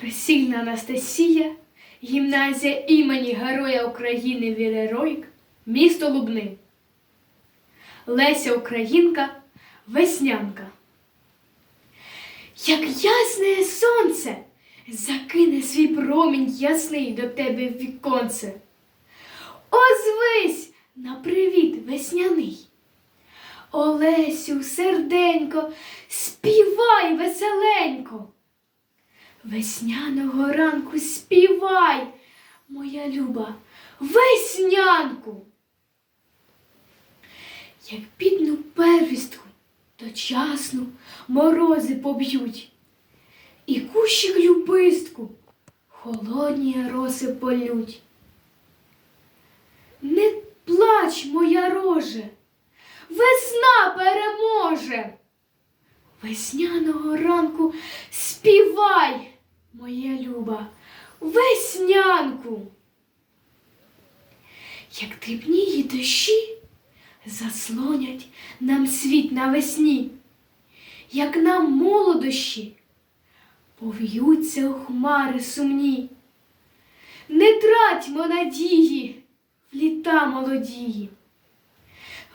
Красильна Анастасія, гімназія імені Героя України Вірероїк, місто Лубни. Леся Українка, веснянка. Як ясне сонце, закине свій промінь ясний до тебе в віконце. Озвись на привіт весняний. Олесю, серденько, співай веселенько. Весняного ранку співай, моя люба, веснянку. Як бідну первістку дочасну морози поб'ють, і кущик любистку холодні роси полють. Не плач, моя роже, весна переможе. Весняного ранку співай, моя люба, веснянку. Як дрібнії дощі заслонять нам світ навесні, як нам молодощі пов'ються у хмари сумні. Не тратьмо надії в літа молодії.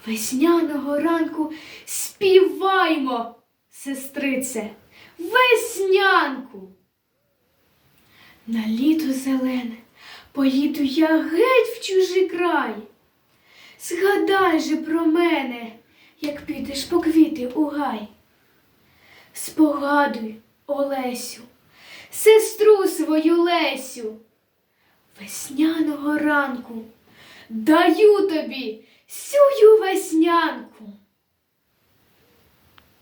Весняного ранку співаймо, сестрице, веснянку. На літо зелене поїду я геть в чужий край. Згадай же про мене, як підеш по квіти у гай. Спогадуй, Олесю, сестру свою Лесю. Весняного ранку даю тобі сюю веснянку.